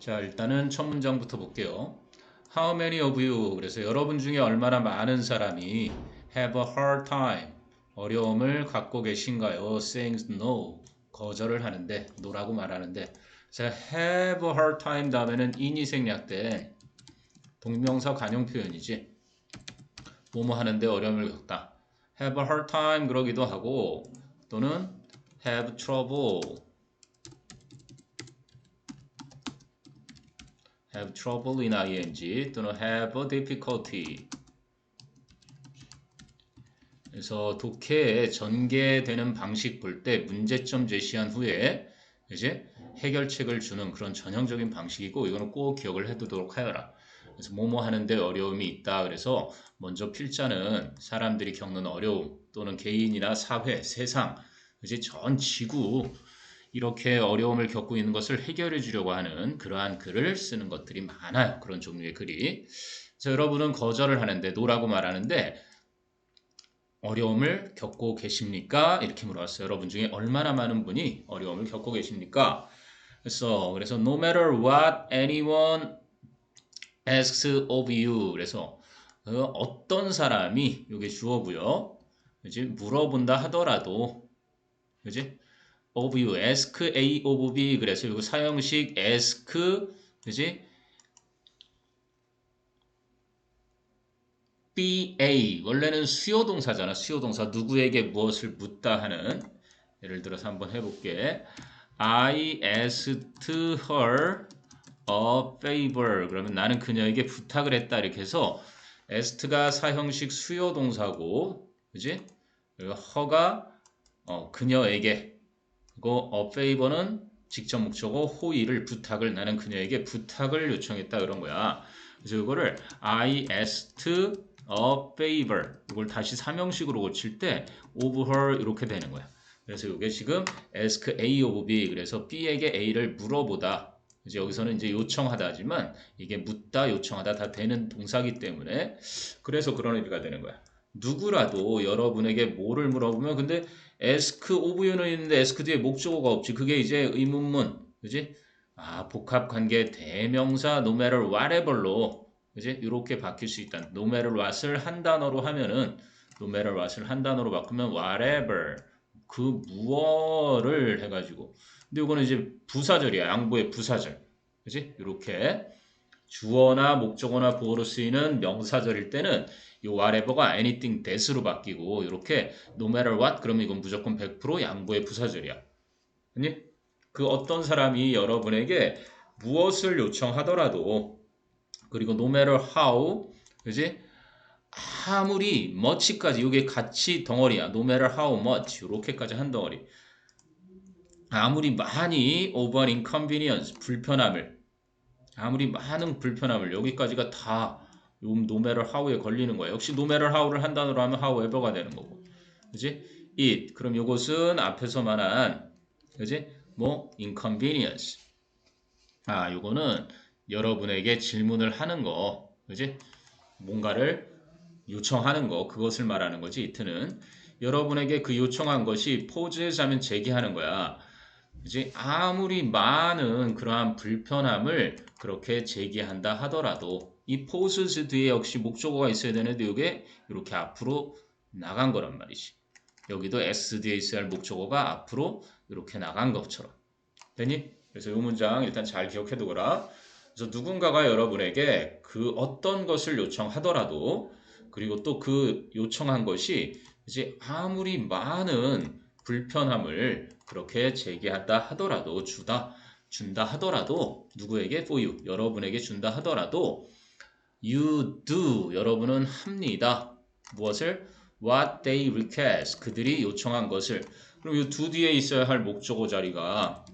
자, 일단은 첫 문장부터 볼게요. How many of you? 그래서 여러분 중에 얼마나 많은 사람이 have a hard time? 어려움을 갖고 계신가요? saying no. 거절을 하는데, no라고 말하는데. 자, have a hard time 다음에는 in이 생략된 동명사 관용 표현이지. 뭐뭐 하는데 어려움을 겪다. have a hard time 그러기도 하고 또는 have trouble have trouble in ing 또는 have a difficulty 그래서 독해에 전개되는 방식 볼 때 문제점 제시한 후에 이제 해결책을 주는 그런 전형적인 방식이고 이거는 꼭 기억을 해두도록 하여라. 그래서 뭐뭐 하는데 어려움이 있다. 그래서 먼저 필자는 사람들이 겪는 어려움 또는 개인이나 사회, 세상, 이제 전 지구 이렇게 어려움을 겪고 있는 것을 해결해 주려고 하는 그러한 글을 쓰는 것들이 많아요. 그런 종류의 글이. 그래서 여러분은 거절을 하는데 노라고 말하는데 어려움을 겪고 계십니까? 이렇게 물어봤어요. 여러분 중에 얼마나 많은 분이 어려움을 겪고 계십니까? 그래서 그래서 no matter what anyone asks of you. 그래서 어, 어떤 사람이 이게 주어고요. 그지 물어본다 하더라도 그지 of you ask a of b 그래서 이거 사형식 ask 그지 ba 원래는 수요 동사잖아. 수요 동사 누구에게 무엇을 묻다 하는 예를 들어서 한번 해볼게. I asked her a favor. 그러면 나는 그녀에게 부탁을 했다. 이렇게 해서 ask가 사형식 수요 동사고, 그지? her가 어, 그녀에게 그리고 favor는 직접 목적어 호의를 부탁을 나는 그녀에게 부탁을 요청했다 그런 거야. 그래서 이거를 I asked a favor 이걸 다시 삼형식으로 고칠 때 of her 이렇게 되는 거야. 그래서 이게 지금 ask A of B 그래서 B에게 A를 물어보다 이제 여기서는 이제 요청하다 하지만 이게 묻다 요청하다 다 되는 동사기 때문에 그래서 그런 의미가 되는 거야. 누구라도 여러분에게 뭐를 물어보면 근데 of you는 있는데 ask 뒤에 목적어가 없지. 그게 이제 의문문. 그지? 아, 복합 관계 대명사 no matter whatever로 그지? 이렇게 바뀔 수 있다. no matter what을 한 단어로 하면은 no matter what을 한 단어로 바꾸면 whatever 그 무엇을 해 가지고 근데 이거는 이제 부사절이야 양보의 부사절 그지 이렇게 주어나 목적어나 보어로 쓰이는 명사절일 때는 이 whatever가 anything that으로 바뀌고 이렇게 no matter what 그러면 이건 무조건 100% 양보의 부사절이야 아니 그 어떤 사람이 여러분에게 무엇을 요청하더라도 그리고 no matter how 그지 아무리 much까지 이게 같이 덩어리야. no matter how much 이렇게까지 한 덩어리. 아무리 많이 over inconvenience 불편함을 아무리 많은 불편함을 여기까지가 다 no matter how에 걸리는 거야. 역시 matter how를 한 단어로 하면 however가 되는 거고. 그지? it 그럼 이것은 앞에서 말한 그지? 뭐 inconvenience 아, 요거는 여러분에게 질문을 하는 거. 그지? 뭔가를 요청하는 거 그것을 말하는 거지 이트는 여러분에게 그 요청한 것이 포즈하면 제기하는 거야. 그지? 아무리 많은 그러한 불편함을 그렇게 제기한다 하더라도 이 poses 뒤에 역시 목적어가 있어야 되는데 이게 이렇게 앞으로 나간 거란 말이지. 여기도 s 뒤에 있어야 할 목적어가 앞으로 이렇게 나간 것처럼. 되니? 그래서 이 문장 일단 잘 기억해 두거라. 그래서 누군가가 여러분에게 그 어떤 것을 요청하더라도 그리고 또 그 요청한 것이 이제 아무리 많은 불편함을 그렇게 제기한다 하더라도 주다 준다 하더라도 누구에게 for you 여러분에게 준다 하더라도 you do 여러분은 합니다. 무엇을 what they request 그들이 요청한 것을 그럼 이 do 뒤에 있어야 할 목적어 자리가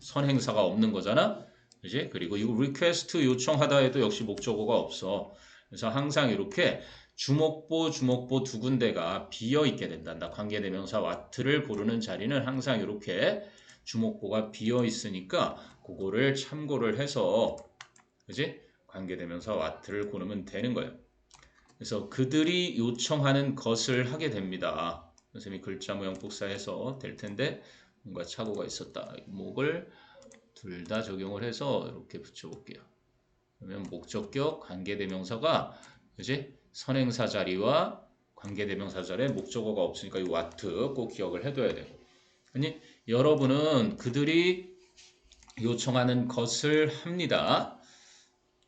선행사가 없는 거잖아. 그지? 그리고 이 request 요청하다 해도 역시 목적어가 없어. 그래서 항상 이렇게 주목보, 주목보 두 군데가 비어 있게 된단다. 관계대명사 what를 고르는 자리는 항상 이렇게 주목보가 비어 있으니까 그거를 참고를 해서 그지? 관계대명사 what를 고르면 되는 거예요. 그래서 그들이 요청하는 것을 하게 됩니다. 선생님이 글자 모양 복사해서 될 텐데 뭔가 착오가 있었다. 목을 둘 다 적용을 해서 이렇게 붙여볼게요. 그러면 목적격 관계대명사가 그지 선행사 자리와 관계대명사 자리에 목적어가 없으니까 이 what 꼭 기억을 해둬야 되고 아니 여러분은 그들이 요청하는 것을 합니다.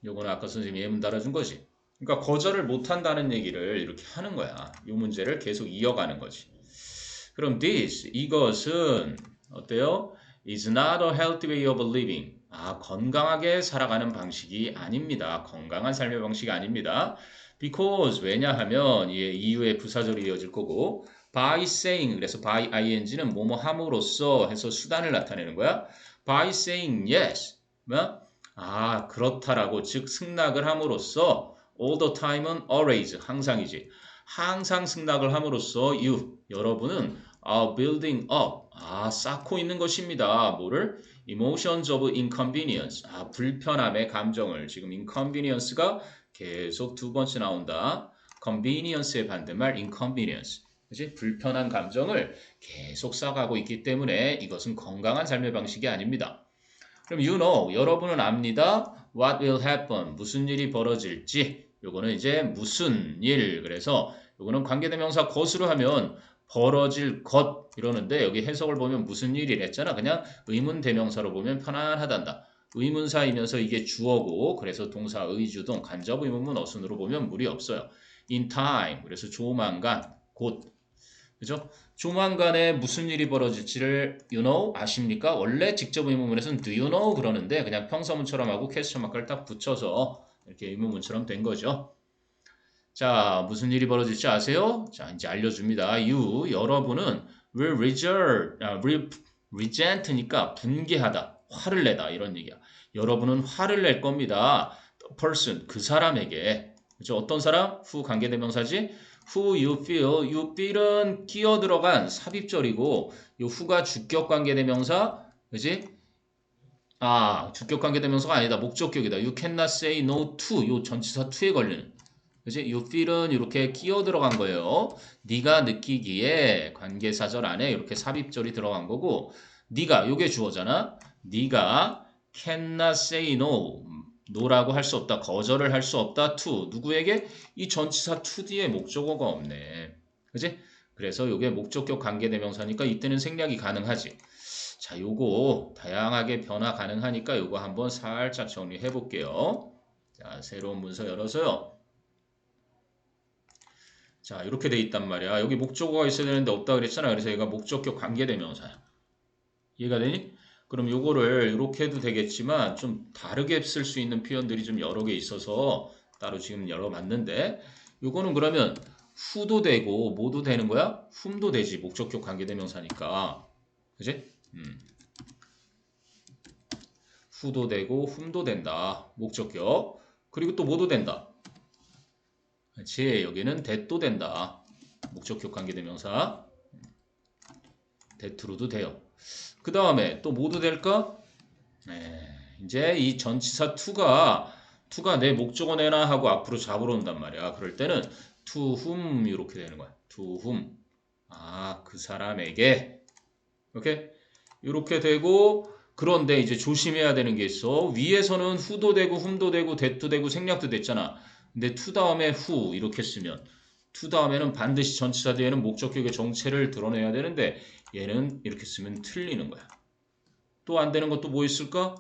요거는 아까 선생님이 예문 달아준 거지. 그러니까 거절을 못한다는 얘기를 이렇게 하는 거야. 이 문제를 계속 이어가는 거지. 그럼 this 이것은 어때요? is not a healthy way of living. 아, 건강하게 살아가는 방식이 아닙니다. 건강한 삶의 방식이 아닙니다. because 왜냐하면 예, 이후에 부사절이 이어질 거고 by saying 그래서 by ing는 뭐뭐 함으로써 해서 수단을 나타내는 거야. by saying yes. 뭐? 아, 그렇다라고 즉 승낙을 함으로써 all the time은 always 항상이지. 항상 승낙을 함으로써 you 여러분은 are building up 아 쌓고 있는 것입니다. 뭐를 emotions of inconvenience 아 불편함의 감정을 지금 inconvenience가 계속 두 번째 나온다. convenience의 반대말 inconvenience 그지 불편한 감정을 계속 쌓아가고 있기 때문에 이것은 건강한 삶의 방식이 아닙니다. 그럼 you know 여러분은 압니다. what will happen? 무슨 일이 벌어질지. 요거는 이제 무슨 일. 그래서 요거는 관계대명사 것으로 하면 벌어질 것 이러는데 여기 해석을 보면 무슨 일이랬잖아. 그냥 의문 대명사로 보면 편안하단다. 의문사이면서 이게 주어고 그래서 동사 의주동 간접 의문문 어순으로 보면 무리 없어요. In time. 그래서 조만간 곧 그죠 조만간에 무슨 일이 벌어질지를 you know 아십니까 원래 직접 의문문에서는 do you know 그러는데 그냥 평서문처럼 하고 퀘스천 마크를 딱 붙여서 이렇게 의문문처럼 된 거죠. 자, 무슨 일이 벌어질지 아세요? 자, 이제 알려줍니다. You, 여러분은 will resent, 아, re, resent니까 분개하다, 화를 내다 이런 얘기야. 여러분은 화를 낼 겁니다. Person, 그 사람에게. 그죠? 어떤 사람? 후 관계대명사지? Who you feel, you feel은 끼어 들어간 삽입절이고, 이 후가 주격 관계대명사, 그지? 아, 주격 관계대명사가 아니다. 목적격이다. You cannot say no to. 요 전치사 to에 걸리는. 그지? You feel은 이렇게 끼어 들어간 거예요. 네가 느끼기에 관계사절 안에 이렇게 삽입절이 들어간 거고, 네가 요게 주어잖아. 네가 cannot say no. No라고 할 수 없다. 거절을 할 수 없다. to. 누구에게? 이 전치사 to 뒤에 목적어가 없네. 그지? 그래서 요게 목적격 관계대명사니까 이때는 생략이 가능하지. 자, 요거 다양하게 변화 가능하니까 요거 한번 살짝 정리해 볼게요. 자, 새로운 문서 열어서요. 자, 이렇게 돼 있단 말이야. 여기 목적어가 있어야 되는데 없다 그랬잖아. 그래서 얘가 목적격 관계대명사야. 이해가 되니? 그럼 요거를 이렇게 해도 되겠지만 좀 다르게 쓸 수 있는 표현들이 좀 여러 개 있어서 따로 지금 열어봤는데 요거는 그러면 후도 되고 뭐도 되는 거야? 훔도 되지. 목적격 관계대명사니까. 그지? 음. 후도 되고 훔도 된다. 목적격. 그리고 또 뭐도 된다. 그렇지. 여기는 대도 된다. 목적격 관계대명사. 대투로도 돼요. 그 다음에 또 뭐도 될까? 네, 이제 이 전치사 to가 to가 내 목적어 내나 하고 앞으로 잡으러 온단 말이야. 그럴 때는 to whom 이렇게 되는 거야. to whom. 아, 그 사람에게. 이렇게 이렇게 되고 그런데 이제 조심해야 되는 게 있어. 위에서는 who도 되고 whom도 되고 that도 되고 생략도 됐잖아. 근데 to 다음에 who 이렇게 쓰면 to 다음에는 반드시 전치사 뒤에는 목적격의 정체를 드러내야 되는데 얘는 이렇게 쓰면 틀리는 거야. 또 안 되는 것도 뭐 있을까?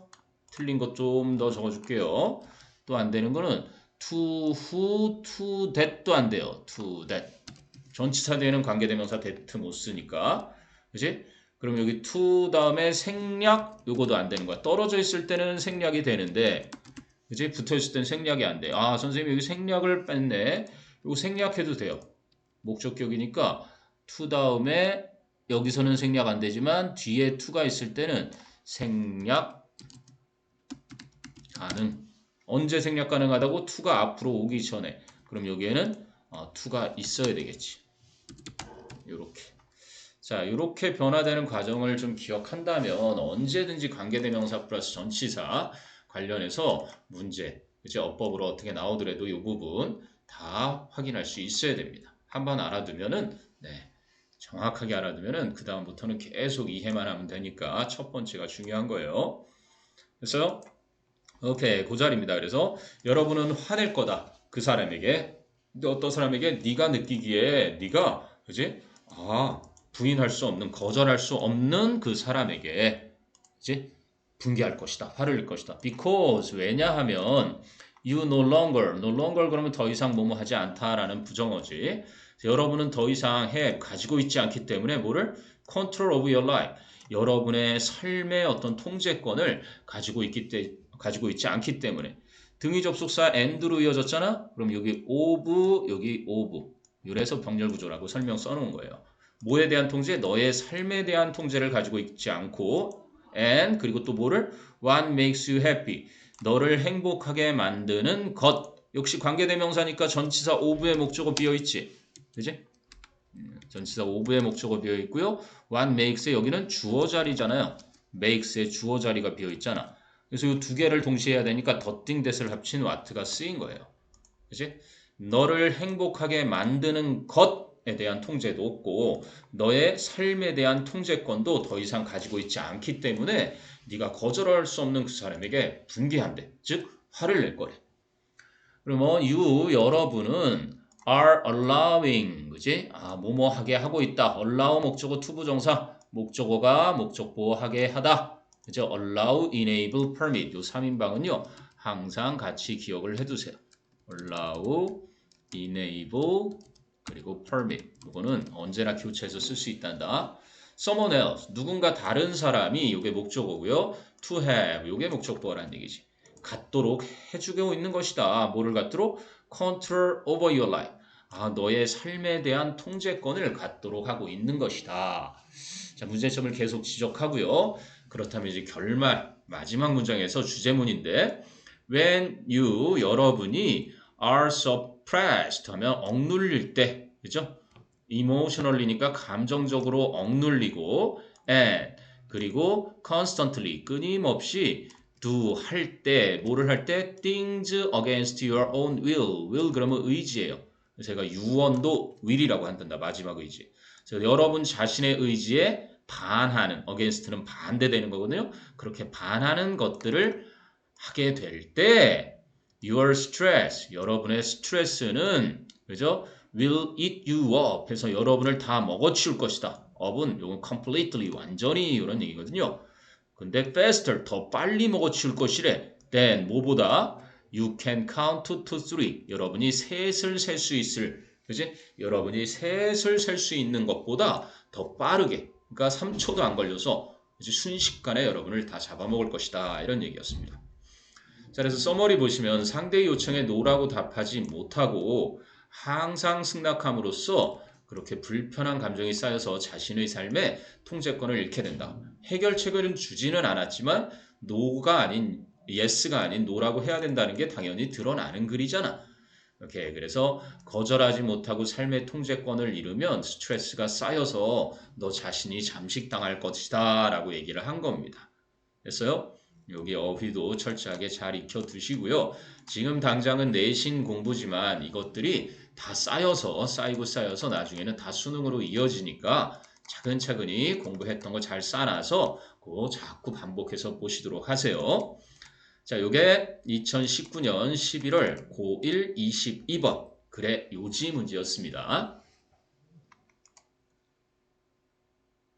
틀린 것 좀 더 적어줄게요. 또 안 되는 거는 to who, to that도 안 돼요. to that. 전치사 뒤에는 관계대명사 that 못 쓰니까. 그지? 그럼 여기 to 다음에 생략 요거도 안 되는 거야. 떨어져 있을 때는 생략이 되는데 그지? 붙어 있을 때는 생략이 안 돼. 아, 선생님 여기 생략을 뺐네. 이거 생략해도 돼요. 목적격이니까 to 다음에 여기서는 생략 안 되지만 뒤에 to가 있을 때는 생략 가능. 언제 생략 가능하다고? to가 앞으로 오기 전에. 그럼 여기에는 어, to가 있어야 되겠지. 요렇게. 자, 이렇게 변화되는 과정을 좀 기억한다면 언제든지 관계대명사 플러스 전치사 관련해서 문제, 그치? 어법으로 어떻게 나오더라도 이 부분 다 확인할 수 있어야 됩니다. 한번 알아두면은 네, 정확하게 알아두면은 그 다음부터는 계속 이해만 하면 되니까 첫 번째가 중요한 거예요. 됐어요? 오케이 그 자리입니다. 그래서 여러분은 화낼 거다 그 사람에게 어떤 사람에게 네가 느끼기에 네가 그지 아 부인할 수 없는 거절할 수 없는 그 사람에게 이제 분개할 것이다 화를 낼 것이다 because 왜냐하면 you no longer no longer 그러면 더 이상 뭐뭐 하지 않다라는 부정어지 여러분은 더 이상 해 가지고 있지 않기 때문에 뭐를 control of your life 여러분의 삶의 어떤 통제권을 가지고 있기 때 가지고 있지 않기 때문에 등위 접속사 and로 이어졌잖아? 그럼 여기 of, 여기 of. 이래서 병렬 구조라고 설명 써놓은 거예요. 뭐에 대한 통제? 너의 삶에 대한 통제를 가지고 있지 않고 and 그리고 또 뭐를? what makes you happy. 너를 행복하게 만드는 것. 역시 관계대명사니까 전치사 of의 목적어 비어있지. 그지? 음, 전치사 of의 목적어 비어있고요. what makes의 여기는 주어 자리잖아요. makes의 주어 자리가 비어있잖아. 그래서 이 두 개를 동시에 해야 되니까 더띵 댓을 합친 what가 쓰인 거예요. 그지? 너를 행복하게 만드는 것에 대한 통제도 없고 너의 삶에 대한 통제권도 더 이상 가지고 있지 않기 때문에 네가 거절할 수 없는 그 사람에게 분개한대. 즉 화를 낼 거래. 그러면 you 여러분은 are allowing 그지? 아 뭐뭐 하게 하고 있다. allow 목적어 투부 정사 목적어가 목적보 하게 하다. 그죠? allow, enable, permit 요 3인방은요. 항상 같이 기억을 해두세요. allow, enable, 그리고 permit 이거는 언제나 교체해서 쓸 수 있단다. Someone else 누군가 다른 사람이 이게 목적어고요. to have 이게 목적보라는 얘기지. 갖도록 해주고 있는 것이다. 뭐를 갖도록? control over your life. 아, 너의 삶에 대한 통제권을 갖도록 하고 있는 것이다. 자, 문제점을 계속 지적하고요. 그렇다면 이제 결말 마지막 문장에서 주제문인데 when you 여러분이 are suppressed 하면 억눌릴 때 그죠? Emotionally니까 감정적으로 억눌리고 and 그리고 constantly 끊임없이 do 할 때 뭐를 할 때 things against your own will will 그러면 의지예요. 제가 유언도 will이라고 한단다 마지막 의지. 여러분 자신의 의지에 반하는 against는 반대되는 거거든요. 그렇게 반하는 것들을 하게 될 때 your stress 여러분의 스트레스는 그죠? Will eat you up 해서 여러분을 다 먹어치울 것이다. up은 요건 completely 완전히 이런 얘기거든요. 근데 faster 더 빨리 먹어치울 것이래. then 뭐보다 you can count to three 여러분이 셋을 셀 수 있을 그지? 여러분이 셋을 셀 수 있는 것보다 더 빠르게 그러니까 3초도 안 걸려서 순식간에 여러분을 다 잡아먹을 것이다. 이런 얘기였습니다. 자, 그래서 써머리 보시면 상대의 요청에 노라고 답하지 못하고 항상 승낙함으로써 그렇게 불편한 감정이 쌓여서 자신의 삶에 통제권을 잃게 된다. 해결책을 주지는 않았지만 노가 아닌 예스가 아닌 노라고 해야 된다는 게 당연히 드러나는 글이잖아. 이렇게 그래서 거절하지 못하고 삶의 통제권을 잃으면 스트레스가 쌓여서 너 자신이 잠식당할 것이다 라고 얘기를 한 겁니다. 됐어요? 여기 어휘도 철저하게 잘 익혀 두시고요. 지금 당장은 내신 공부지만 이것들이 다 쌓여서 쌓이고 쌓여서 나중에는 다 수능으로 이어지니까 차근차근히 공부했던 거 잘 쌓아놔서 그 자꾸 반복해서 보시도록 하세요. 자, 요게 2019년 11월 고1 22번 글의 요지 문제였습니다.